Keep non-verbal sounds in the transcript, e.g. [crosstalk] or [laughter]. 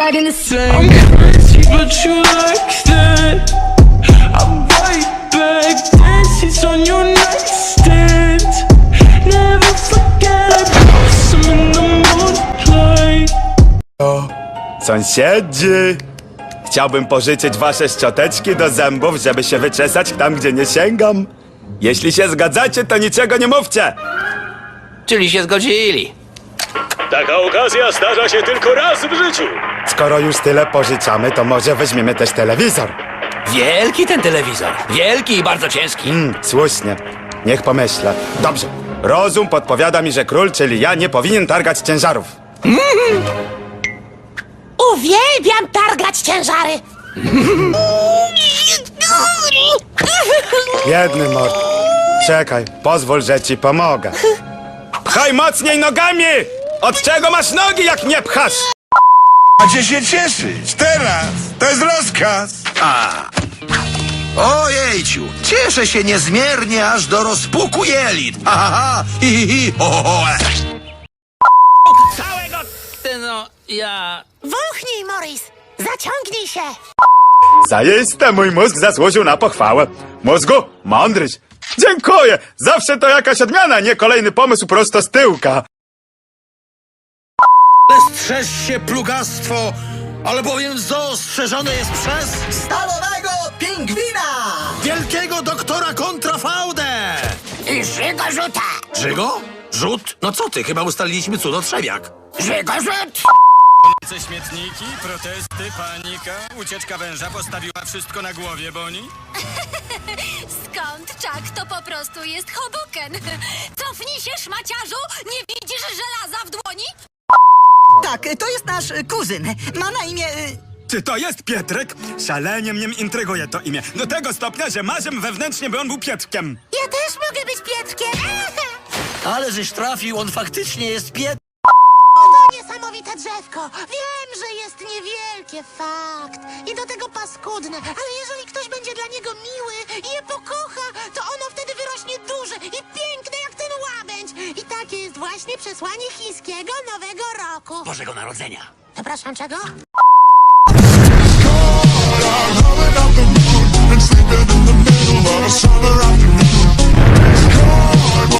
like in the. I'm crazy, but you like that. I'm right back, dancing on your nightstand. Never forget I put some in the moonlight. Sąsiedzi! Chciałbym pożyczyć wasze szczoteczki do zębów, żeby się wyczesać tam, gdzie nie sięgam. Jeśli się zgadzacie, to niczego nie mówcie! Czyli się zgodzili. Taka okazja zdarza się tylko raz w życiu. Skoro już tyle pożyczamy, to może weźmiemy też telewizor. Wielki ten telewizor. Wielki i bardzo ciężki. Hmm, słusznie. Niech pomyślę. Dobrze. Rozum podpowiada mi, że król, czyli ja, nie powinien targać ciężarów. [laughs] Uwielbiam targać ciężary! [laughs] Biedny mord. Czekaj, pozwól, że ci pomogę. [laughs] Pchaj mocniej nogami! Od czego masz nogi, jak nie pchasz? Macie się cieszyć. Teraz. To jest rozkaz. Ojejciu, cieszę się niezmiernie aż do rozpuku jelit. Ha, ha, ha, hi, hi, hi, ho, ho, ho. e. Ty no, ja... Wąchnij, Morris! Zaciągnij się! Zaiste mój mózg zasłużył na pochwałę. Mózgu, mądryś. Dziękuję. Zawsze to jakaś odmiana, nie kolejny pomysł prosto z tyłka. Strzeż się, plugastwo, albowiem zaostrzeżone jest przez Stalowego pingwina! wielkiego doktora kontrafaudę. I Żygo rzuta! Żygo? Rzut? No co ty, chyba ustaliliśmy cudotrzewiak. Żygo rzut! Śmietniki, protesty, panika, ucieczka węża postawiła wszystko na głowie, Boni? [laughs] Skąd, Czak? To po prostu jest hoboken. [laughs] Cofnij się, szmaciarzu! Nie widzisz żelaza w dłoni? Tak, to jest nasz y, kuzyn. Ma na imię... y, Czy to jest Pietrek? Szalenie mnie intryguje to imię. Do tego stopnia, że marzę wewnętrznie, by on był Pietrkiem. Ja też mogę być Pietrkiem! [laughs] Ale żeś trafił, on faktycznie jest piet... To niesamowite drzewko! Wiem, że jest niewielkie, fakt. I do tego paskudne, ale jeżeli ktoś będzie dla niego miły je właśnie przesłanie chińskiego Nowego Roku. Bożego Narodzenia. Przepraszam, czego?